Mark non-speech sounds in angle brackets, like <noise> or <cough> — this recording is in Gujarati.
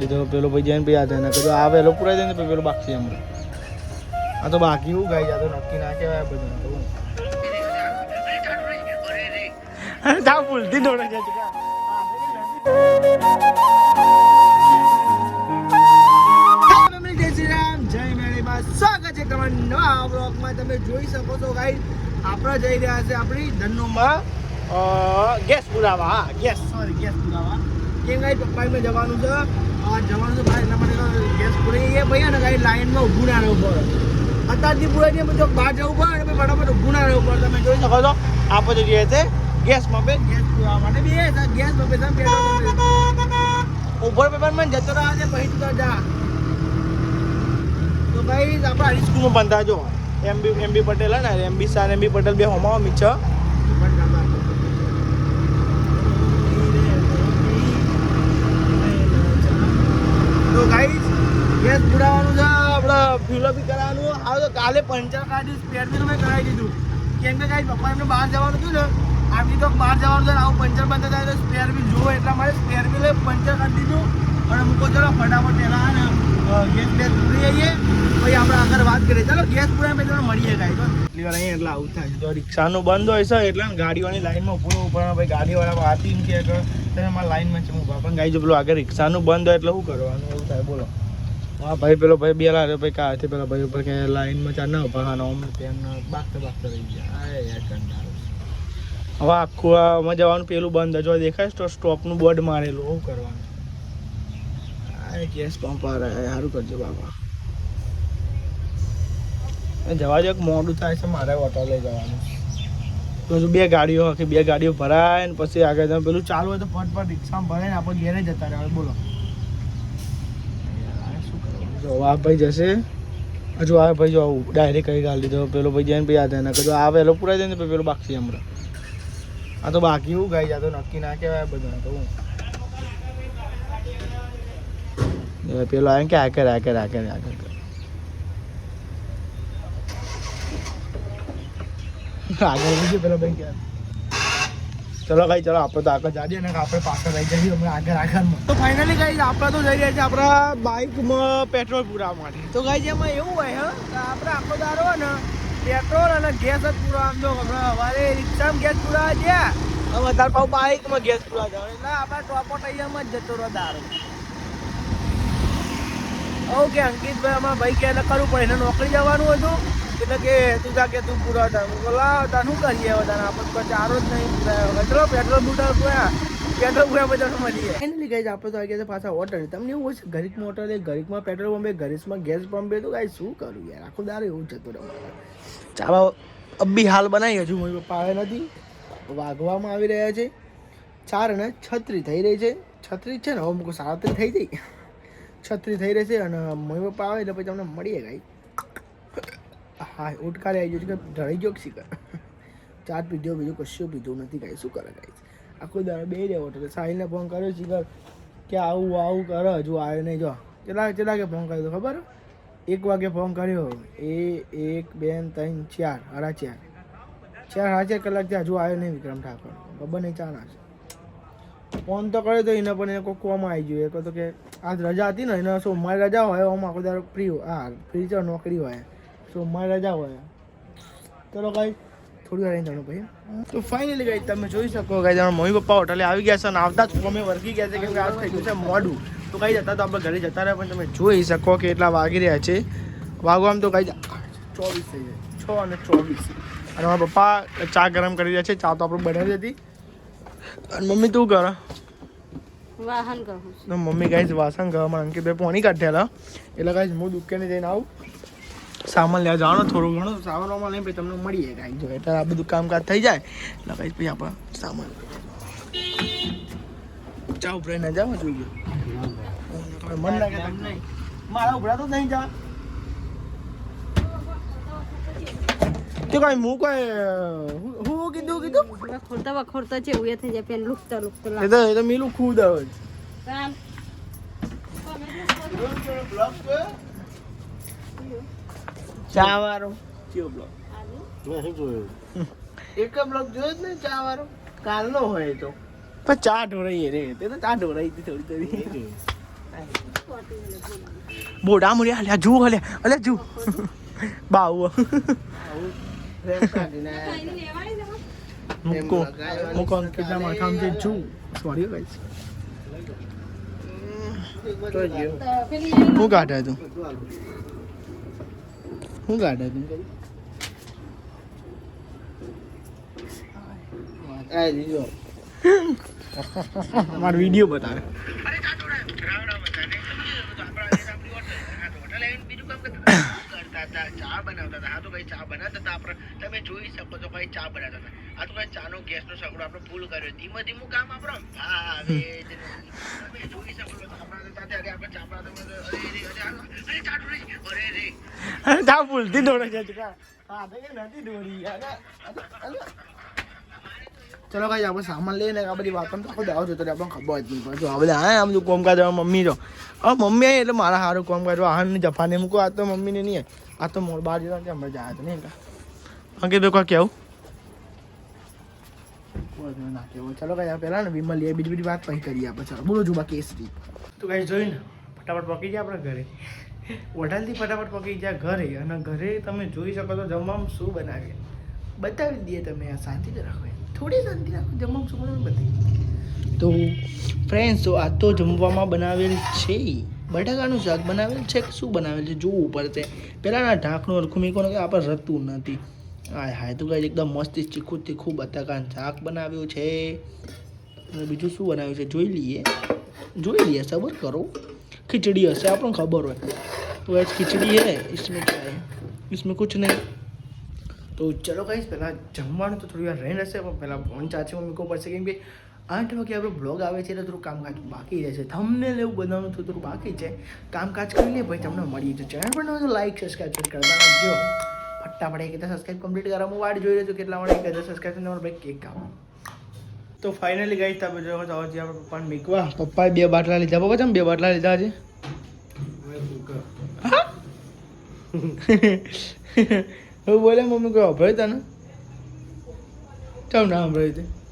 લીધો પેલો ભાઈ જઈને ભાઈ આધાર કીધું આ વહેલો પૂરાઈ જાય ને પેલો બાકી એમ આ તો બાકી એવું ગાઈ આ નક્કી ના કહેવાય બધું તો જા ભૂલથી દોડે છે. સ્વાગત છે તમારા નવા બ્લોગમાં તમે જોઈ શકો છો ગાઈ આપણે જઈ રહ્યા છે આપણી ધનુમાં ગેસ પુરાવા. હા ગેસ સોરી ગેસ પુરાવા. કેમ ગાઈ? પપ્પા મેં જવાનું છે. જવાનું છે ભાઈ, એના માટે ગેસ પૂરી એ ભાઈ ને ગાઈ લાઈનમાં ઊભું ના રહેવું પડે. અત્યારથી પૂરા જાય બધું બહાર જવું પડે પછી ફટાફટ ઊભું ના રહેવું પડે. તમે જોઈ શકો છો આપણે જઈએ છે ગેસ પંપે ગેસ પુરાવા માટે બી છે ગેસ પંપે તમે પેટ્રોલ પંપે ઉપર પેપરમાં જતો રહ્યા છે પછી તો જા. તો ભાઈ, આપણે હારી સ્કૂલમાં બંધાજો. એમબી એમબી પટેલ હે ને એમબી સાર એમબી પટેલ બે હોમાં મિચ તો ગાઈસ ગેસ પુરાવાનું છે આપણે ફ્યુલ બી કરાવવાનું. આવે તો કાલે પંચર કાઢ્યું સ્પેર બી મેં કરાવી દીધું. કેમ કે કાંઈ પપ્પા એમને બહાર જવાનું હતું ને આપણી તો બહાર જવાનું છે આવું પંચર બંધ થાય તો સ્પેર બી જુઓ, એટલા માટે સ્પેર બી લઈ પંચર કરી દીધું. અને મૂકો ચલો, ફટાફટ પહેલાં ગેસ બેસ પૂરી જઈએ પછી આપણે આગળ વાત કરીએ. ચાલો, ગેસ પૂરા પછી મળીએ કાંઈ તો એટલી વાર અહીંયા એટલે આવું થાય તો રિક્ષાનું બંધ હોય છે, એટલે ગાડીઓની લાઈનમાં પૂરો ઉપર ભાઈ, ગાડીવાળા એમ કે, તમે મારા લાઈનમાં છે. હું પણ ગાઈ પેલું આગળ રિક્ષાનું બંધ હોય એટલે શું કરવાનું? એવું થાય, બોલો. હા, ભાઈ, પેલો ભાઈ બે લારે ભાઈ કાથી પેલો ભાઈ ઉપર કે લાઈનમાં ચા ના ઊભા ખાનો અમને તેમ બાગતા બાગતા રહી ગયા. હવે આખું આમાં જવાનું, પેલું બંધ જો દેખાય તો સ્ટોપનું બોર્ડ મારેલું, શું કરવાનું? આ ગેસ પંપ આ રહ્યા સારું કરજો બાબા જવા જો મોડું થાય છે, મારે ઓટો લઈ જવાનું. તો બે ગાડીઓ આખી, બે ગાડીઓ ભરાય ને પછી આગળ પેલું ચાલુ હોય તો ફટ ફટ રિક્ષામાં ભરાય ને, આપણે ઘેરે જતા રહ્યા બોલો? જો આ ભાઈ જશે. હજુ આ ભાઈ જો ડાયરેક્ટ કઈ ગાડી દીધો. પેલો ભાઈ જઈને ભાઈ થાય. ને આ વહેલો પૂરાઈ જાય ને પેલો બાકી હમણાં આ તો બાકી હું ગાઈ જતો. નક્કી ના કહેવાય બધા તો હું. પેલો આવે કે આ કરે આ કરે આ કરે, આ આગળ પેલો ભાઈ કે. ચલો ભાઈ, ચલો, આપણે તો આગળ જાડીએ ને આપણે પાછળ રહી જઈએ અમે આગળ આગળમાં. તો ફાઇનલી ગાઈ આપણે તો જઈ રહ્યા છીએ આપણા બાઇકમાં પેટ્રોલ પુરાવા માટે. તો ગાઈ એમાં એવું હોય, હા આપણે આખો દારો ને પેટ્રોલ અને ગેસ જ પૂરા આમ તો હમણાં અમારે રિક્ષામાં ગેસ પૂરાવા ગયા, હવે વધારે પાછું બાઇકમાં ગેસ પૂરા જવા એટલે આપણા ટોપો ટૈયામાં જ જતો રહ્યો દારો ઓકે, અંકિતભાઈ અમારા ભાઈ કે કરવું પડે, એને નોકરી જવાનું હતું. એટલે કે તું જા કે તું પૂરા હતા હું બોલા તા શું કરીએ તને? આપણે તો ચારો જ નહીં પૂરાયો ચલો પેટ્રોલ પૂરા. પેટ્રોલ પૂરા બધા મળીએ. ફાઇનલી ગઈ આપણે તો આવી ગયા પાછા હોટલ તમને એવું છે ઘડીકમાં હોટલ ઘડીકમાં પેટ્રોલ પંપે ઘડીકમાં ગેસ પંપે? તો કાંઈ શું કરું યાર? આખો દારો એવું જતું ચાલો અબ્બી હાલ બનાવી હજુ મારી પપ્પા આવે નથી. વાગવામાં આવી રહ્યા છે. ચાર અને છત્રી થઈ રહી છે. છત્રી છે ને? હવે મૂકો સાવત્રી થઈ જઈ છત્રી થઈ રહેશે અને મમ્મી પપ્પા આવે એટલે પછી તમને મળીએ ગાઈ હા ઉટકારે આવી ગયું છે કે ઢળી ગયો શીખર ચાર પીધો, બીજું કશું પીધું નથી કાંઈ શું કરે કાંઈ આખો દાડો બે રહ્યો એટલે સાહિલને ફોન કર્યો શીખર કે આવું આવું કરે, હજુ આવ્યો નહીં. જો, કેટલા કેટલા કે ફોન કર્યો ખબર? એક વાગે ફોન કર્યો. એ, એક, બે ત્રણ, ચાર હારા ચાર. ચાર, સાડા ચાર કલાક ત્યાં હજુ આવ્યો નહીં વિક્રમ ઠાકોર. ખબર નહીં, ચાર છે ફોન તો કર્યો તો એને, પણ એને કોઈ આવી ગયો. એ કહો તો કે આજ રજા હતી ને, એને શું, મારી રજા હોય આમ આખો દાડો ફ્રી હા ફ્રી છે નોકરી હોય. સોમવારે રજા હોય. ચલો ગાઈ થોડી વાર જાણો ભાઈ તો ફાઇનલી ગાઈ તમે જોઈ શકો ગાઈ તમારા મમ્મી પપ્પા હોટલે આવી ગયા છે અને આવતા જ અમે વર્ગી ગયા છે કેમ કે આજ થઈ ગયું છે મોડું. તો કઈ જતા તો આપણે ઘરે જતા રહ્યા પણ તમે જોઈ શકો કે એટલા વાગી રહ્યા છે. વાગો આમ તો કઈ ચોવીસ થઈ જાય. છ અને ચોવીસ. અને મારા પપ્પા ચા ગરમ કરી રહ્યા છે ચા તો આપણે બનાવી હતી. અને મમ્મી તું કર. વાહન કહું મમ્મી ગાઈસ વાસણ ગવામાં અંકિતભાઈ પોણી કાઢેલા. એટલે ગાઈસ હું દુકાને જઈને આવું. સામાન લેવા જવાનો થોડું ઘણું. સામાન વામાન લઈને પછી તમને મળીએ ગાઈ જો એટલે આ બધું કામકાજ થઈ જાય એટલે ગાઈસ પછી આપણે સામાન. ચા ઉભરાઈ ના જાવ જોઈએ મન લાગે તમને મારા ઉભરા તો નહીં જા તો કઈ હું કઈ હું કીધું કીધું? ખોરતા વખોરતા છે એવું થઈ જાય પેન લુકતા લુકતા એ તો એ તો મીલું ખુદ આવે. છે ચા વાળો કયો બ્લોગ નહીં જોયું? એક બ્લોગ જોયો જ ને ચા વાળો કાલનો હોય તો. પણ ચા ઢોરાઈએ રે તે તો ચા ઢોળાઈ હતી થોડી થોડી બોડા મુર્યા હાલ્યા જુ હલ્યા અલ્યા જુ બાવ મૂકો. મૂકો અંકિતના માથામાંથી જુ સોરી ગાઈસ હું કાઢે તું? હું કાઢે તું મારો વીડિયો બતાવે. ચા બનાવતા હતા. હા તો ભાઈ, ચા બનાવતા હતા આપણે. તમે જોઈ શકો છો ભાઈ, ચા બનાવતા હતા. આ તો ભાઈ, ચાનો ગેસનો સગડો આપણે ફૂલ કર્યો. ધીમે ધીમું કામ આપણો? જ તમે જોઈ શકો છો અરે આપણે ચા બનાવતા હતા. અરે અરે અરે ચા ઢોળી અરે રે અરે તા ભૂલથી દોડે છે હા, તો નથી દોડી યાર ચલો ભાઈ આપણે સામાન લઈને આ બધી વાતો આખો દાવ જતો આપણને ખબર જ નહીં. પડે આ બધા હા આમ જો કોમ કાઢવા મમ્મી જો હવે મમ્મી આવી એટલે મારા સારું કોમ કાઢવા આહાર જફાને મૂકો, આ તો મમ્મીને નહીં આ તો મોર બહાર જતા ત્યાં મજા આવે નહીં અંકિત કોઈ કેવું ના કેવું ચલો કઈ પહેલાં ને વિમલ એ બીજી બીજી વાત પછી કરીએ આપણે ચાલો બોલો જુબા કેસરી તું કઈ જોઈ ને ફટાફટ પકી જાય આપણે ઘરે વડાલથી ફટાફટ પકી જાય ઘરે અને ઘરે તમે જોઈ શકો તો જમવામાં શું બનાવીએ? બતાવી દઈએ તમે આ શાંતિથી રાખો. થોડી શાંતિ રાખો જમવામાં શું બનાવે બતાવી તો ફ્રેન્ડ્સ તો આ તો જમવામાં બનાવેલ છે બટાકાનું શાક બનાવેલ છે કે શું બનાવેલ છે જોવું પડશે પહેલાંના ઢાંકણું હરખું મીકો કે આપણે રહેતું નથી હાય હાય તો કાંઈ એકદમ મસ્ત તીખું તીખું બટાકાનું શાક બનાવ્યું છે અને બીજું શું બનાવ્યું છે જોઈ લઈએ જોઈ લઈએ સબર કરો ખીચડી હશે આપણને ખબર હોય तो आज खिचड़ी है इसमें क्या है इसमें कुछ नहीं તો ચલો કહીશ પહેલાં જમવાનું તો થોડી વાર રહી રહેશે પણ પહેલાં ફોન ચાર્જિંગ મૂકવો પડશે. કેમ કે આઠ વાગે આપણો બ્લોગ આવે છે એટલે થોડું કામકાજ બાકી રહેશે. તમને લેવું બનાવવાનું થોડું થોડું બાકી છે. કામકાજ કરી લે ભાઈ તમને મળી જશે ચેનલ પર નવો તો લાઈક સબસ્ક્રાઈબ કરતા રહેજો. ફટાફટ એક સબસ્ક્રાઈબ કમ્પ્લીટ કરા. હું વાટ જોઈ રહ્યો છું કેટલા માટે એક હજાર સબસ્ક્રાઈબ તમારે ભાઈ કેક કામ. તો ફાઇનલી ગઈ તમે જો તો હજી આપણે પપ્પાને મીકવા. પપ્પાએ બે બાટલા લીધા. પપ્પા તમે બે બાટલા લીધા છે <laughs> હું બોલે મમ્મી કોઈ અભય તને? ચમ ના સાંભળ્યું તે?